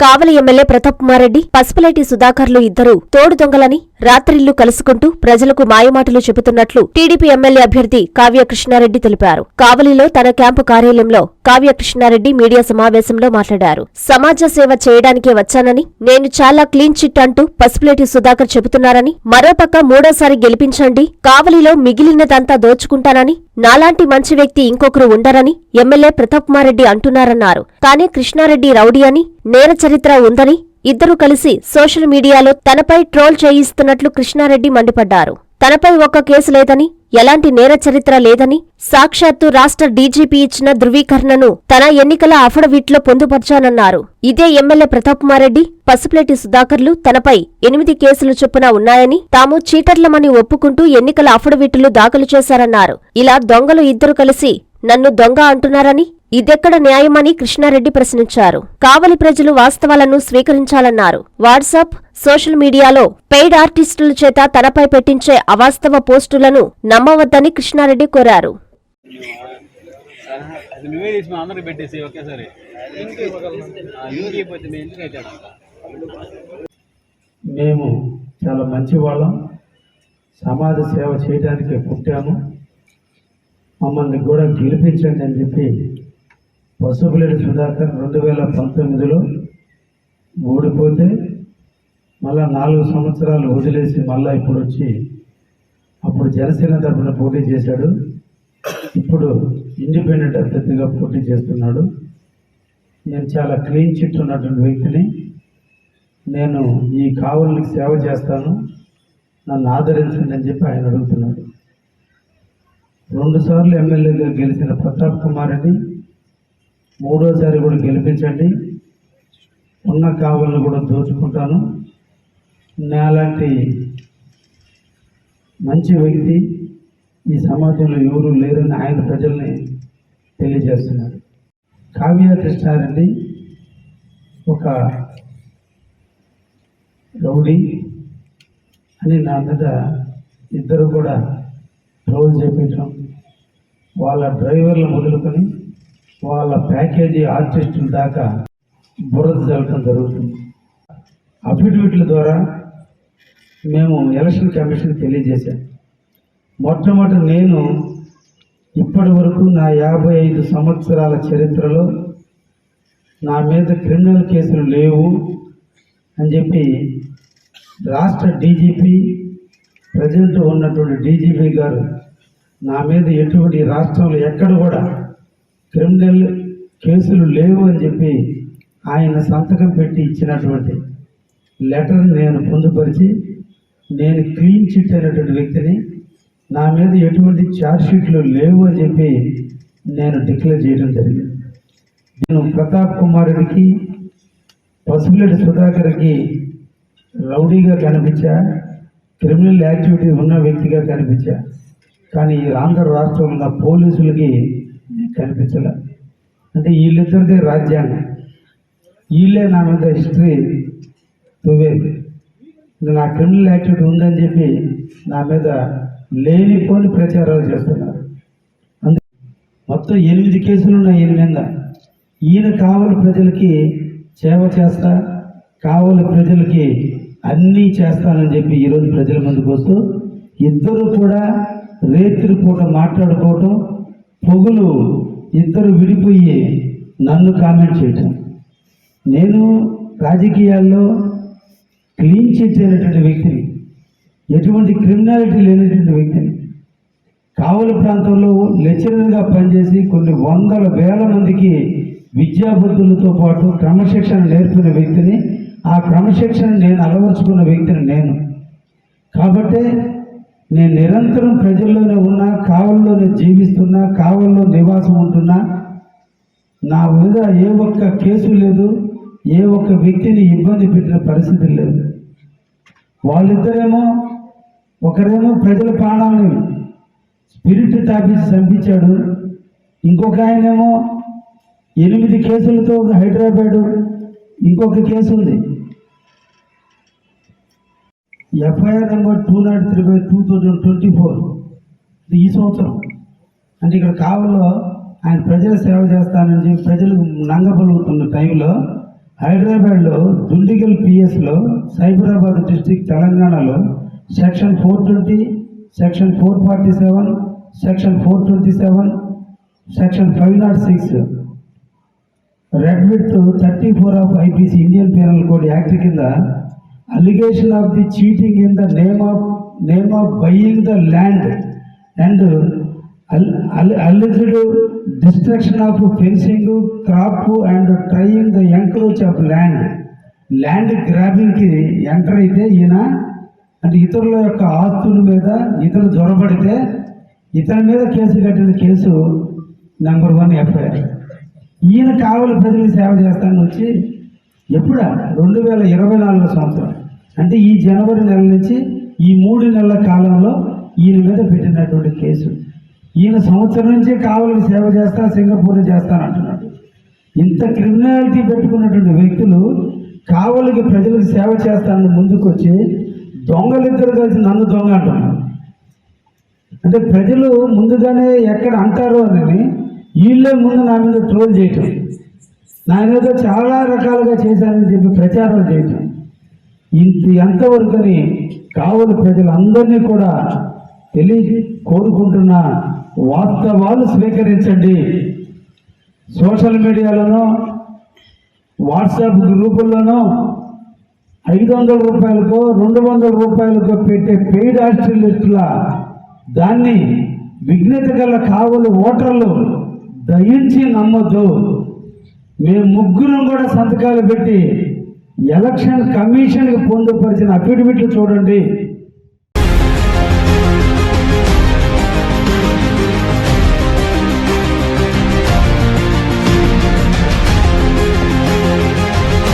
కావలి MLA Pratap Kumar Reddy Pasupuleti సుధాకర్లు ఇద్దరు తోడు దొంగలని రాత్రిళ్ళు కలుసుకుంటూ ప్రజలకు మాయమాటలు చెబుతున్నట్లు టీడీపీ ఎమ్మెల్యే అభ్యర్థి కావ్య కృష్ణారెడ్డి తెలిపారు. కావలిలో తన క్యాంపు కార్యాలయంలో కావ్య కృష్ణారెడ్డి మీడియా సమావేశంలో మాట్లాడారు. సమాజ సేవ చేయడానికే వచ్చానని నేను చాలా క్లీన్ చిట్ అంటూ పసుపులేటి సుధాకర్ చెబుతున్నారని మరోపక్క మూడోసారి గెలిపించండి కావలిలో మిగిలినదంతా దోచుకుంటానని నాలాంటి మంచి వ్యక్తి ఇంకొకరు ఉండరని ఎమ్మెల్యే ప్రతాప్ కుమార్ రెడ్డి అంటున్నారన్నారు. కానీ కృష్ణారెడ్డి రౌడీ అని నేర చరిత్ర ఉందని ఇద్దరూ కలిసి సోషల్ మీడియాలో తనపై ట్రోల్ చేయిస్తున్నట్లు కృష్ణారెడ్డి మండిపడ్డారు. తనపై ఒక్క కేసు లేదని ఎలాంటి నేర చరిత్ర లేదని సాక్షాత్తు రాష్ట్ర డీజీపీ ఇచ్చిన ధృవీకరణను తన ఎన్నికల అఫడవిట్లో పొందుపర్చానన్నారు. ఇదే ఎమ్మెల్యే ప్రతాప్ కుమారెడ్డి పసుపులేటి సుధాకర్లు తనపై ఎనిమిది కేసులు చొప్పున ఉన్నాయని తాము చీటర్లమని ఒప్పుకుంటూ ఎన్నికల అఫడవిట్లు దాఖలు చేశారన్నారు. ఇలా దొంగలు ఇద్దరు కలిసి నన్ను దొంగ అంటున్నారని ఇదెక్కడ న్యాయమని కృష్ణారెడ్డి ప్రశ్నించారు. కావలి ప్రజలు వాస్తవాలను స్వీకరించాలన్నారు. వాట్సాప్ సోషల్ మీడియాలో పెయిడ్ ఆర్టిస్టుల చేత తనపై పెట్టించే అవాస్తవ పోస్టులను నమ్మవద్దని కృష్ణారెడ్డి కోరారు. మేము చాలా మంచి వాళ్ళం సమాజ సేవ చేయడానికి పుట్టాము. మమ్మల్ని కూడా గెలిపించండి అని చెప్పి పసుపులేడి సుధాకర్ రెండు వేల పంతొమ్మిదిలో ఓడిపోతే మళ్ళా నాలుగు సంవత్సరాలు వదిలేసి మళ్ళా ఇప్పుడు వచ్చి అప్పుడు జనసేన తరఫున పోటీ చేశాడు. ఇప్పుడు ఇండిపెండెంట్ అభ్యర్థిగా పోటీ చేస్తున్నాడు. నేను చాలా క్లీన్ చిట్ ఉన్నటువంటి వ్యక్తిని. నేను ఈ కావలికి సేవ చేస్తాను. నన్ను ఆదరించండి అని చెప్పి ఆయన అడుగుతున్నాడు. రెండుసార్లు ఎమ్మెల్యేగా గెలిచిన ప్రతాప్ కుమార్ రెడ్డి మూడోసారి కూడా గెలిపించండి. ఉన్న కావాలను కూడా దోచుకుంటాను. నాలాంటి మంచి వ్యక్తి ఈ సమాజంలో ఎవరు లేరని ఆయన ప్రజల్ని తెలియజేస్తున్నారు. కావ్య కృష్ణారెడ్డి ఒక రౌడీ అని నా మీద ఇద్దరు కూడా ట్రోల్ చేపించడం వాళ్ళ డ్రైవర్లు మొదలుకొని వాళ్ళ ప్యాకేజీ ఆర్టిస్టుల దాకా బురద జరగడం జరుగుతుంది. అఫిడవిట్ల ద్వారా మేము ఎలక్షన్ కమిషన్ తెలియజేశాం. మొట్టమొదటి నేను ఇప్పటి వరకు నా యాభై ఐదు సంవత్సరాల చరిత్రలో నా మీద క్రిమినల్ కేసులు లేవు అని చెప్పి రాష్ట్ర డీజీపీ ప్రజెంట్ ఉన్నటువంటి డీజీపీ గారు నా మీద ఎటువంటి రాష్ట్రంలో ఎక్కడ కూడా క్రిమినల్ కేసులు లేవు అని చెప్పి ఆయన సంతకం పెట్టి ఇచ్చినటువంటి లెటర్ నేను పొందుపరిచి నేను క్లీన్ చిట్ అయినటువంటి వ్యక్తిని నా మీద ఎటువంటి ఛార్జ్షీట్లు లేవు అని చెప్పి నేను డిక్లేర్ చేయడం జరిగింది. నేను ప్రతాప్ కుమారుడికి పసుపులేటి సుధాకర్కి రౌడీగా కనిపించా క్రిమినల్ యాక్టివిటీ ఉన్న వ్యక్తిగా కనిపించా. కానీ ఈ ఆంధ్ర రాష్ట్రంలో ఉన్న పోలీసులకి కనిపించలే. అంటే వీళ్ళిద్దరిదే రాజ్యాంగం. వీళ్ళే నా మీద హిస్టరీ తువ్వేది. నా క్రిమినల్ యాక్టివిటీ ఉందని చెప్పి నా మీద లేనిపోని ప్రచారాలు చేస్తున్నారు. అందు మొత్తం ఎనిమిది కేసులు ఉన్నాయి ఈయన మీద. ఈయన కావలి ప్రజలకి సేవ చేస్తా కావలి ప్రజలకి అన్నీ చేస్తానని చెప్పి ఈరోజు ప్రజల ముందుకు వస్తూ ఇద్దరు కూడా రేత్రి పూట మాట్లాడుకోవటం పొగులు ఇద్దరు విడిపోయి నన్ను కామెంట్ చేయటం. నేను రాజకీయాల్లో క్లీన్ చిట్ అయినటువంటి వ్యక్తిని ఎటువంటి క్రిమినాలిటీ లేనటువంటి వ్యక్తిని కావలి ప్రాంతంలో లెక్చరర్గా పనిచేసి కొన్ని వందల వేల మందికి విద్యాబుద్ధులతో పాటు క్రమశిక్షణ నేర్పిన వ్యక్తిని ఆ క్రమశిక్షణ నేను అలవరుచుకున్న వ్యక్తిని నేను. కాబట్టి నేను నిరంతరం ప్రజల్లోనే ఉన్నా కావల్లోనే జీవిస్తున్నా కావల్లో నివాసం ఉంటున్నా నా మీద ఏ ఒక్క కేసు లేదు ఏ ఒక్క వ్యక్తిని ఇబ్బంది పెట్టిన పరిస్థితి లేదు. వాళ్ళిద్దరేమో ఒకరేమో ప్రజల ప్రాణాలను స్పిరిట్ తాపించి చంపించాడు ఇంకొక ఆయనేమో ఎనిమిది కేసులతో హైదరాబాదు ఇంకొక కేసు ఉంది. FIR number two not three by two thousand twenty four. ఈ సంవత్సరం. అంటే ఇక్కడ కావల్లో ఆయన ప్రజల సేవ చేస్తానని చెప్పి ప్రజలకు నంగబలుగుతున్న టైంలో హైదరాబాద్లో దుండిగల్ పిఎస్లో సైబరాబాద్ డిస్టిక్ తెలంగాణలో section four twenty section four forty seven section four twenty seven section five not six. Read with thirty four of IPC Indian penal code act కింద allegation of the cheating in the name of name of buying the land and alleged destruction of fencing crop and trying the encroach of land land గ్రాబింగ్కి enter అయితే ఈయన అంటే ఇతరుల యొక్క ఆస్తుల మీద ఇతరులు జ్వరపడితే ఇతని మీద కేసు కట్టిన కేసు నెంబర్ వన్ ఎఫ్ఐఆర్ ఈయన కావాలి ప్రజలకు సేవ చేస్తానని వచ్చి ఎప్పుడా? రెండు వేల ఇరవై నాలుగో సంవత్సరం. అంటే ఈ జనవరి నెల నుంచి ఈ మూడు నెలల కాలంలో ఈయన మీద పెట్టినటువంటి కేసు. ఈయన సంవత్సరం నుంచి కావలికి సేవ చేస్తా సింగపూర్ చేస్తానంటున్నాడు ఇంత క్రిమినాలిటీ పెట్టుకున్నటువంటి వ్యక్తులు కావలికి ప్రజలకు సేవ చేస్తానని ముందుకొచ్చి దొంగలిద్దరు కలిసి నన్ను దొంగ అంటున్నారు. అంటే ప్రజలు ముందుగానే ఎక్కడ అంటారో అని వీళ్ళే ముందు నా మీద ట్రోల్ చేయటం. నా చాలా రకాలుగా చేశానని చెప్పి ప్రచారం చేయటం. ఇంత ఎంతవరకుని కావలి ప్రజలందరినీ కూడా తెలియ కోరుకుంటున్న వాస్తవాలు స్వీకరించండి. సోషల్ మీడియాలోనో వాట్సాప్ గ్రూపుల్లోనో ఐదు వందల రూపాయలకో రెండు వందల రూపాయలకో పెట్టే పెయిడ్ హాస్టలిస్టుల దాన్ని విఘ్నత గల కావలి ఓటర్లు దయించి నమ్మొద్దు. మేము ముగ్గురం కూడా సంతకాలు పెట్టి ఎలక్షన్ కమిషన్కి పొందుపరిచిన అఫిడవిట్లు చూడండి.